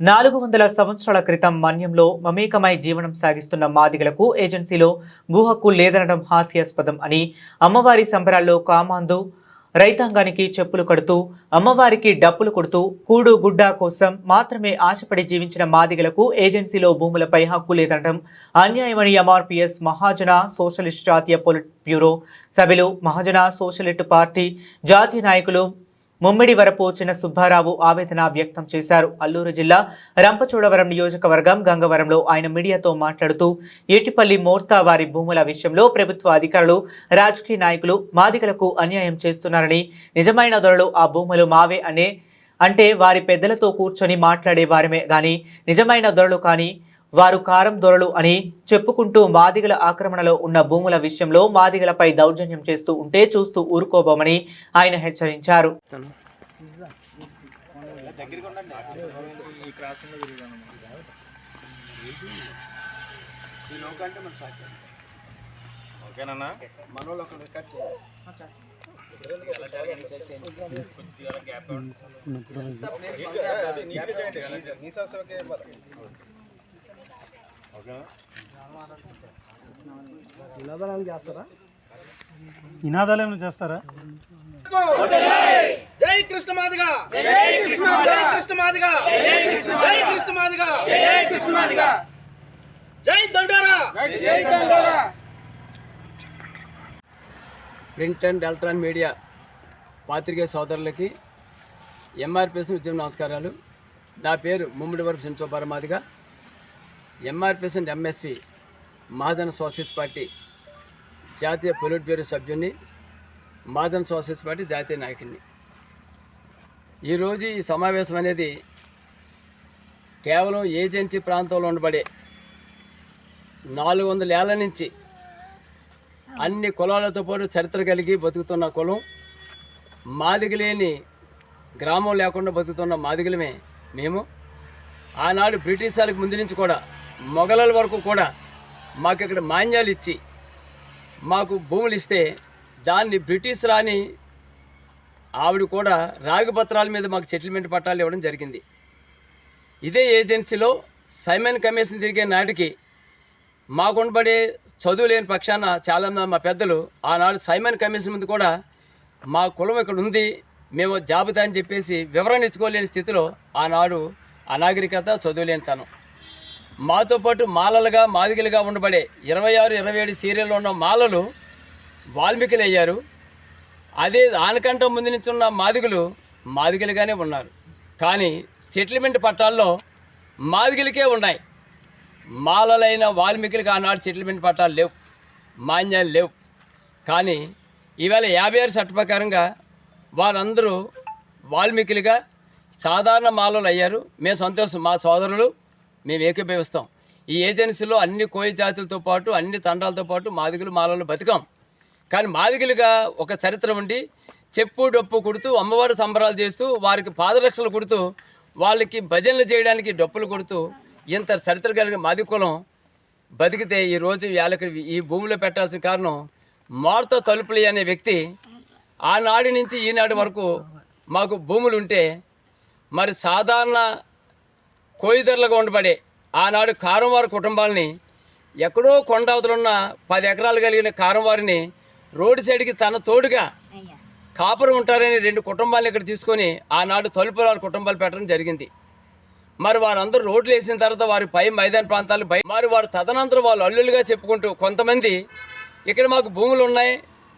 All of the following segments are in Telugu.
నాలుగు వందల సంవత్సరాల క్రితం మన్యంలో మమేకమై జీవనం సాగిస్తున్న మాదిగలకు ఏజెన్సీలో భూ హక్కు లేదనడం హాస్యాస్పదం అని అమ్మవారి సంబరాల్లో కామాందు రైతాంగానికి చెప్పులు కడుతూ అమ్మవారికి డప్పులు కొడుతూ కూడు గుడ్డ కోసం మాత్రమే ఆశపడి జీవించిన మాదిగలకు ఏజెన్సీలో భూములపై హక్కు లేదనడం అన్యాయమని ఎంఆర్పిఎస్ మహాజన సోషలిస్ట్ జాతీయ పొలిట్ బ్యూరో సభ్యులు మహాజన సోషలిస్ట్ పార్టీ జాతీయ నాయకులు ముమ్మిడి వరపు వచ్చిన సుబ్బారావు ఆవేదన వ్యక్తం చేశారు. అల్లూరు జిల్లా రంపచోడవరం నియోజకవర్గం గంగవరంలో ఆయన మీడియాతో మాట్లాడుతూ ఏటిపల్లి మోర్తా వారి భూముల విషయంలో ప్రభుత్వ అధికారులు రాజకీయ నాయకులు మాదిగలకు అన్యాయం చేస్తున్నారని నిజమైన దొరలు ఆ భూములు మావే అనే అంటే వారి పెద్దలతో కూర్చొని మాట్లాడే వారమే గాని నిజమైన దొరలు కానీ వారు కారం దొరలు అని చెప్పుకుంటూ మాదిగల ఆక్రమణలో ఉన్న భూముల విషయంలో మాదిగలపై దౌర్జన్యం చేస్తూ ఉంటే చూస్తూ ఊరుకోబోమని ఆయన హెచ్చరించారు. ఓకేనన్నా? నినాదాలు ఏమైనా చేస్తారా? జై కృష్ణ మాదిగా జై కృష్ణ మాదిగా! జై కృష్ణ మాదిగా! జై కృష్ణ మాదిగా! జై దండోరా! ప్రింట్ అండ్ ఎలక్ట్రానిక్ మీడియా పాత్రికేయ సోదరులకి ఎంఆర్పిఎస్ ఉద్యమ నమస్కారాలు. నా పేరు Mummidi Varapu సించోపారమాదిగా MRPS and MSP Mahajan socialist party జాతీయ పొలిట్ బ్యూరో సభ్యుని మహాజన్ సోషలిస్ట్ పార్టీ జాతీయ నాయకుడిని ఈరోజు ఈ సమావేశం అనేది కేవలం ఏజెన్సీ ప్రాంతంలో ఉండబడే నాలుగు వందల ఏళ్ళ నుంచి అన్ని కులాలతో పాటు చరిత్ర కలిగి బతుకుతున్న కులం మాదిగలేని గ్రామం లేకుండా బతుకుతున్న మాదిగలమే మేము. ఆనాడు బ్రిటిష్ వాళ్ళకి ముందు నుంచి కూడా మొఘలుల వరకు కూడా మాకు ఇక్కడ మాన్యాలు ఇచ్చి మాకు భూములు ఇస్తే దాన్ని బ్రిటిష్ రాని ఆవిడ కూడా రాగి పత్రాల మీద మాకు సెటిల్మెంట్ పట్టాలు ఇవ్వడం జరిగింది. ఇదే ఏజెన్సీలో సైమన్ కమిషన్ తిరిగే నాటికి మాకుండబడే చదువు లేని పక్షాన చాలామంది మా పెద్దలు ఆనాడు సైమన్ కమిషన్ ముందు కూడా మా కులం ఇక్కడ ఉంది మేము జాబితా అని చెప్పేసి వివరణ ఇచ్చుకోలేని స్థితిలో ఆనాడు అనాగరికత చదువులేనితనం మాతో పాటు మాలలుగా మాదిగలుగా ఉండబడే ఇరవై ఆరు ఇరవై ఏడు సీరియల్లో ఉన్న మాలలు వాల్మీకులు అయ్యారు. అదే దానికంటే ముందు నుంచి ఉన్న మాదిగులు మాదిగలుగానే ఉన్నారు. కానీ సెటిల్మెంట్ పట్టాల్లో మాదిగలకే ఉన్నాయి. మాలలైన వాల్మీకులకి ఆనాడు సెటిల్మెంట్ పట్టాలు లేవు. మాన్యాలు లేవు. కానీ ఈవేళ యాభై ఆరు చట్ట ప్రకారంగా వారందరూ వాల్మీకులుగా సాధారణ మాలలు అయ్యారు. మేము సంతోషం మా సోదరులు. మేము ఏకీభవిస్తాం. ఈ ఏజెన్సీలో అన్ని కోయి జాతులతో పాటు అన్ని తండాలతో పాటు మాదిగులు మాలలు బతికాం. కానీ మాదిగులుగా ఒక చరిత్ర ఉండి చెప్పు డప్పు కొడుతూ అమ్మవారి సంబరాలు చేస్తూ వారికి పాదరక్షలు కొడుతూ వాళ్ళకి భజనలు చేయడానికి డప్పులు కొడుతూ ఇంత చరిత్ర కలిగిన మాది కులం బతికితే ఈరోజు వీళ్ళకి ఈ భూమిలో పెట్టాల్సిన కారణం మార్త తలుపులి అనే వ్యక్తి ఆనాడు నుంచి ఈనాడు వరకు మాకు భూములు ఉంటే మరి సాధారణ కోయిదర్లుగా ఉండబడే ఆనాడు కారంవారి కుటుంబాలని ఎక్కడో కొండ అవతలున్న పది ఎకరాలు కలిగిన కారంవారిని రోడ్డు సైడ్కి తన తోడుగా కాపురం ఉంటారని రెండు కుటుంబాలను ఇక్కడ తీసుకొని ఆనాడు తలుపురాల కుటుంబాలు పెట్టడం జరిగింది. మరి వారందరూ రోడ్లు వేసిన తర్వాత వారి పై మైదాన ప్రాంతాలు పై మరి వారు తదనంతరం వాళ్ళు అల్లులుగా చెప్పుకుంటూ కొంతమంది ఇక్కడ మాకు భూములు ఉన్నాయి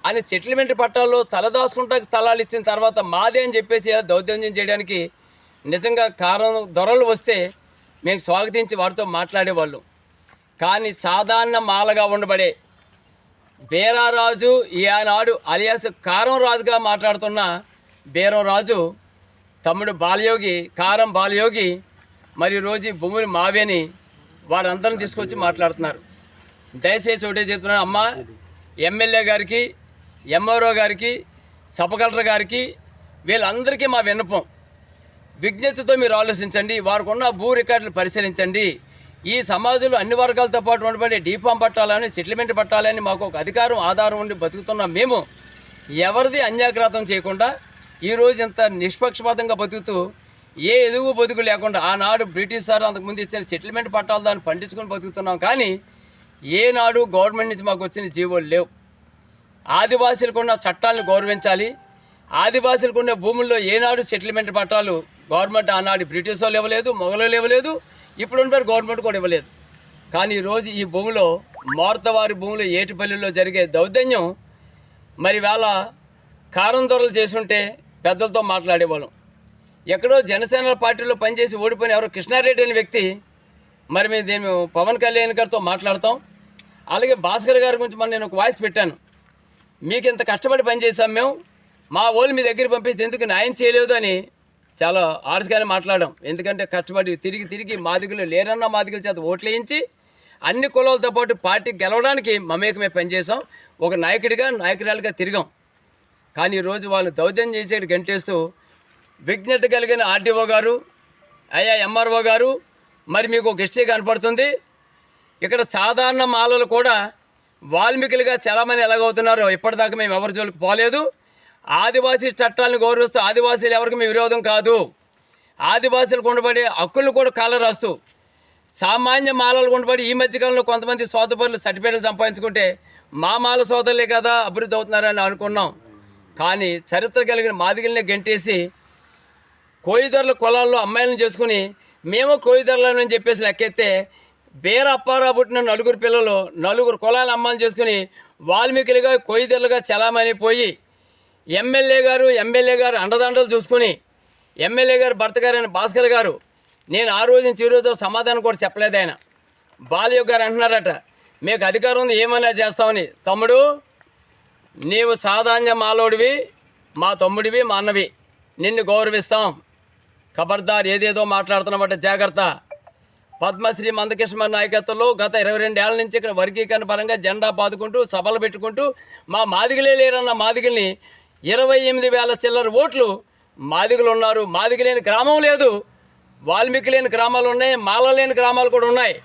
అని సెటిల్మెంట్ పట్టాల్లో తలదాచుకుంటా స్థలాలు ఇచ్చిన తర్వాత మాదే అని చెప్పేసి దౌర్జన్యం చేయడానికి నిజంగా కారణం దొరలు వస్తే మేము స్వాగతించి వారితో మాట్లాడేవాళ్ళు. కానీ సాధారణ మాలగా ఉండబడే బేరారాజు ఈనాడు అలియాస్ కారం రాజుగా మాట్లాడుతున్న బేరం రాజు తమ్ముడు బాలయోగి కారం బాలయోగి మరి రోజు భూమిని భూములు మావేని వారందరం తీసుకొచ్చి మాట్లాడుతున్నారు. దయచేసి ఒకటే చెప్తున్నాను అమ్మ ఎమ్మెల్యే గారికి ఎంఆర్ఓ గారికి సబ్ కలెక్టర్ గారికి వీళ్ళందరికీ మా విన్నపం. విజ్ఞతతో మీరు ఆలోచించండి వారికి ఉన్న భూ రికార్డులు పరిశీలించండి. ఈ సమాజంలో అన్ని వర్గాలతో పాటు ఉండబడే డీఫామ్ పట్టాలని సెటిల్మెంట్ పట్టాలని మాకు ఒక అధికారం ఆధారం ఉండి బతుకుతున్న మేము. ఎవరిది అన్యాగ్రాతం చేయకుండా ఈరోజు ఇంత నిష్పక్షపాతంగా బతుకుతూ ఏ ఎదుగు బతుకు లేకుండా ఆనాడు బ్రిటిష్ సార్ అంతకుముందు ఇచ్చిన సెటిల్మెంట్ పట్టాలు దాన్ని పండించుకొని బతుకుతున్నాం కానీ ఏనాడు గవర్నమెంట్ నుంచి మాకు వచ్చిన జీవోలు లేవు. ఆదివాసీలకు ఉన్న చట్టాలను గౌరవించాలి. ఆదివాసీలకు ఉన్న భూముల్లో ఏనాడు సెటిల్మెంట్ పట్టాలు గవర్నమెంట్ ఆనాడు బ్రిటిష్ వాళ్ళు ఇవ్వలేదు మొఘలు ఇవ్వలేదు ఇప్పుడు ఉన్నారు గవర్నమెంట్ కూడా ఇవ్వలేదు. కానీ ఈరోజు ఈ భూమిలో మారుతవారి భూమిలో ఏటిపల్లిలో జరిగే దౌర్జన్యం మరి వేళ కారం దొరలు చేసుంటే పెద్దలతో మాట్లాడేవాళ్ళం. ఎక్కడో జనసేన పార్టీలో పనిచేసి ఓడిపోయిన ఎవరో కృష్ణారెడ్డి అనే వ్యక్తి మరి మేము దీన్ని పవన్ కళ్యాణ్ గారితో మాట్లాడతాం. అలాగే భాస్కర్ గారి గురించి మనం నేను ఒక వాయిస్ పెట్టాను. మీకు ఇంత కష్టపడి పనిచేసాం మేము మా వాళ్ళు మీ దగ్గర పంపిస్తే ఎందుకు న్యాయం చేయలేదు అని చాలా ఆరుసుగానే మాట్లాడాం. ఎందుకంటే కష్టపడి తిరిగి తిరిగి మాదిగులు లేరన్న మాదిగుల చేత ఓట్లేయించి అన్ని కులాలతో పాటు పార్టీ గెలవడానికి మమేకమే పనిచేసాం ఒక నాయకుడిగా నాయకురాలుగా తిరిగాం. కానీ ఈరోజు వాళ్ళు దౌర్జన్యం చేసేది గంటేస్తూ విజ్ఞత కలిగిన ఆర్డీఓ గారు అయ్యా ఎంఆర్ఓ గారు మరి మీకు ఒక హిస్టరీ కనపడుతుంది. ఇక్కడ సాధారణ మాలలు కూడా వాల్మీకులుగా చలామణి ఎలాగవుతున్నారో ఇప్పటిదాకా మేము ఎవరి జోలికి పోలేదు. ఆదివాసీ చట్టాలను గౌరవిస్తూ ఆదివాసీలు ఎవరికి మీ విరోధం కాదు. ఆదివాసీలకు ఉండబడే హక్కులను కూడా కాలరాస్తూ సామాన్య మాలలు ఉండబడి ఈ మధ్యకాలంలో కొంతమంది సోదరులు సర్టిఫికేట్లు సంపాదించుకుంటే మా మాల సోదరులే కదా అభివృద్ధి అవుతున్నారని అనుకున్నాం. కానీ చరిత్ర కలిగిన మాదిగల్ని గెంటేసి కోయిదొరల కులాల్లో అమ్మాయిలను చేసుకుని మేము కోయిదర్లని చెప్పేసి లెక్కెత్తే బేర అప్పారా పుట్టిన నలుగురు పిల్లలు నలుగురు కులాల అమ్మాయిలు చేసుకుని వాల్మీకులుగా కోయిదర్లుగా చలామణి పోయి ఎమ్మెల్యే గారు ఎమ్మెల్యే గారు అండదండలు చూసుకుని ఎమ్మెల్యే గారు భర్త గారైన భాస్కర్ గారు నేను ఆ రోజు నుంచి ఈ రోజు సమాధానం కూడా చెప్పలేదు ఆయన. బాలయ్య గారు అంటున్నారట మీకు అధికారం ఉంది ఏమైనా చేస్తామని. తమ్ముడు నీవు సాధారణ మాలోడివి మా తమ్ముడివి మా అన్నవి. నిన్ను గౌరవిస్తాం. ఖబర్దార్ ఏదేదో మాట్లాడుతున్నామట జాగ్రత్త. పద్మశ్రీ మందకృష్ణ నాయకత్వంలో గత ఇరవై రెండేళ్ళ నుంచి ఇక్కడ వర్గీకరణ పరంగా జెండా పాదుకుంటూ సభలు పెట్టుకుంటూ మా మాదిగలే లేరన్న మాదిగల్ని ఇరవై ఎనిమిది వేల చిల్లర ఓట్లు మాదిగలు ఉన్నారు మాదిగ లేని గ్రామం లేదు. వాల్మీకి లేని గ్రామాలు ఉన్నాయి. మాల లేని గ్రామాలు కూడా ఉన్నాయి.